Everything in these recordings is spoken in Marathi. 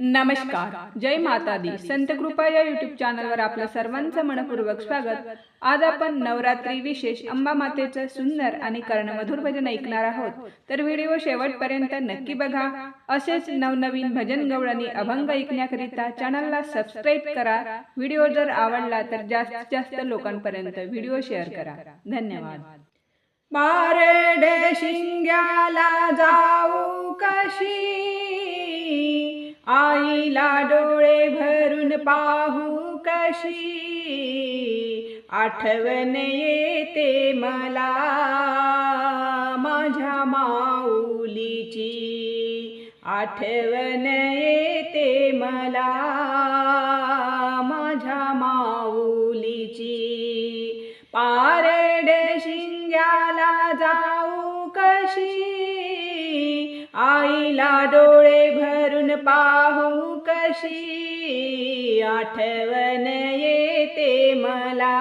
नमस्कार. जय माता दी संत कृपा या युट्यूब चॅनलवर आपलं सर्वांचं मनपूर्वक स्वागत. आज आपण नवरात्री विशेष अंबा मातेचं सुंदर आणि कर्णमधुर भजन ऐकणार आहोत. तर व्हिडिओ शेवटपर्यंत नक्की बघा. असेच नवनवीन भजन गवळणी अभंग ऐकण्याकरिता चॅनलला सबस्क्राईब करा. व्हिडिओ जर आवडला तर जास्तीत जास्त लोकांपर्यंत व्हिडिओ शेअर करा. धन्यवाद. बारड शिंग्याला जाऊ कशी? आईला डोळे भरून पाहू कशी? आठवण येते मला माझ्या माऊलीची. आठवण येते मला माझ्या माऊलीची. पारड शिंग्याला जाऊ कशी? आईला डोळे भरून पाहू कशी आठवण येते मला.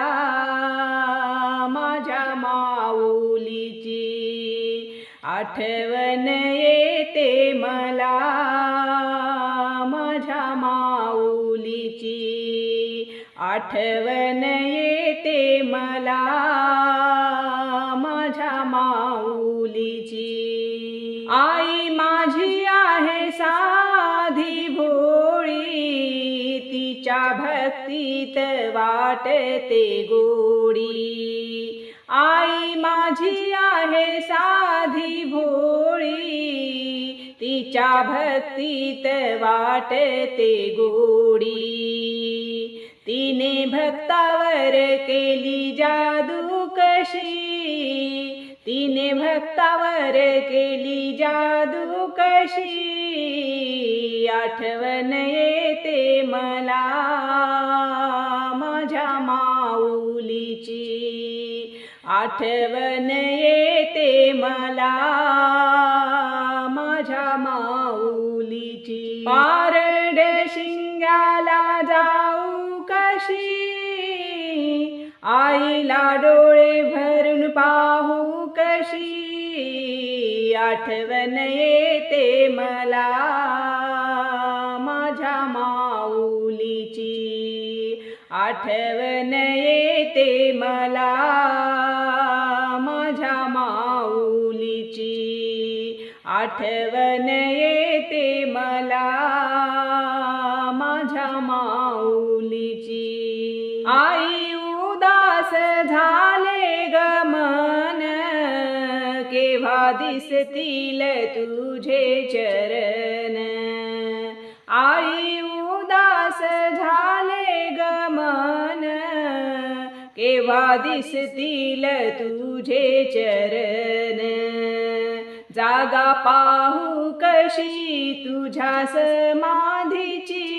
माझ्या माऊलीची आठवण येते मला. माझ्या माऊलीची आठवण येते मला. माझ्या माऊलीची भक्तीत वाटते गोडी. आई माझी आहे साधी भोळी. तिच्या भक्तीत वाटते गोडी. तिने भक्तावर केली जादू कशी? तिने भक्तावर केली जादू कशी? आठवण येते मला माझ्या माऊलीची. आठवण येते मला माझ्या माऊलीची. पारड शिंगाला जाऊ कशी? आईला डोळे भरून पाहू आठवण येते मला. माझ्या माऊलीची आठवण येते मला. माझ्या माऊलीची आठवण येते मला. माझ्या माऊलीची. आई दिसतील तुझे चरण. आई उदास झाले गमन केव्हा दिसतील तुझे चरण? जागा पाहू कशी तुझ्या समाधीची?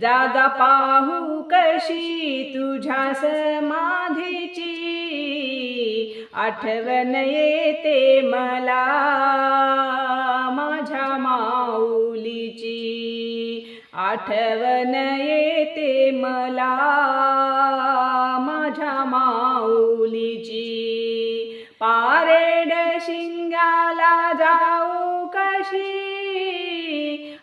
जागा पाहू कशी तुझ्या समाधीची? आठवण येते मला माझ्या माऊलीची. आठवण येते मला माझ्या माऊलीची. पारेड शिंगाला जाऊ कशी?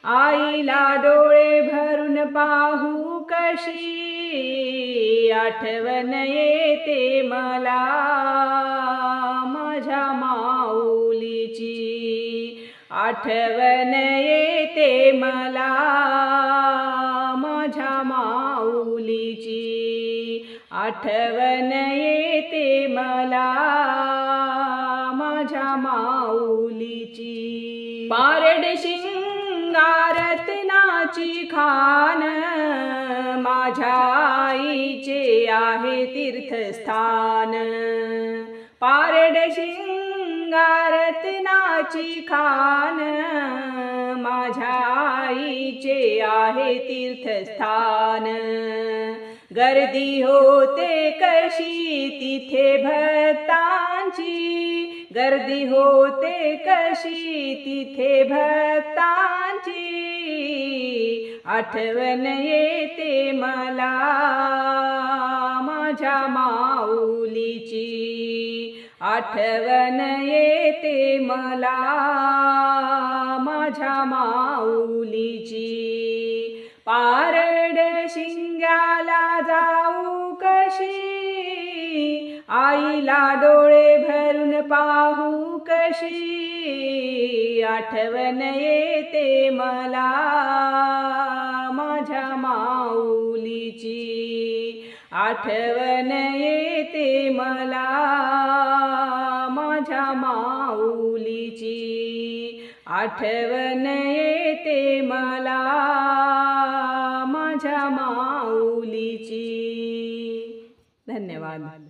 आईला डोळे भरून पाहू कशी? आठवण येते मला आठवण येते मला माझ्या माऊलीची. आठवण येते मला माझ्या माऊलीची. पारड शिंगारतनाची खान माझ्या आईचे आहे तीर्थस्थान. पारड शिंगारतनाची खान माझ्या आईचे आहे तीर्थस्थान. गर्दी होते कशी तिथे भक्तांची? गर्दी होते कशी तिथे भक्तांची? आठवण येते मला माझ्या माऊलीची. आठवण येते मला माझ्या माऊलीची. पारड शिंग्याला जाऊ कशी? आईला डोळे भरून पाहू कशी? आठवण येते मला माझ्या माऊलीची. आठवण येते मला माझ्या माऊलीची. आठवण येते मला माझ्या माऊलीची. धन्यवाद.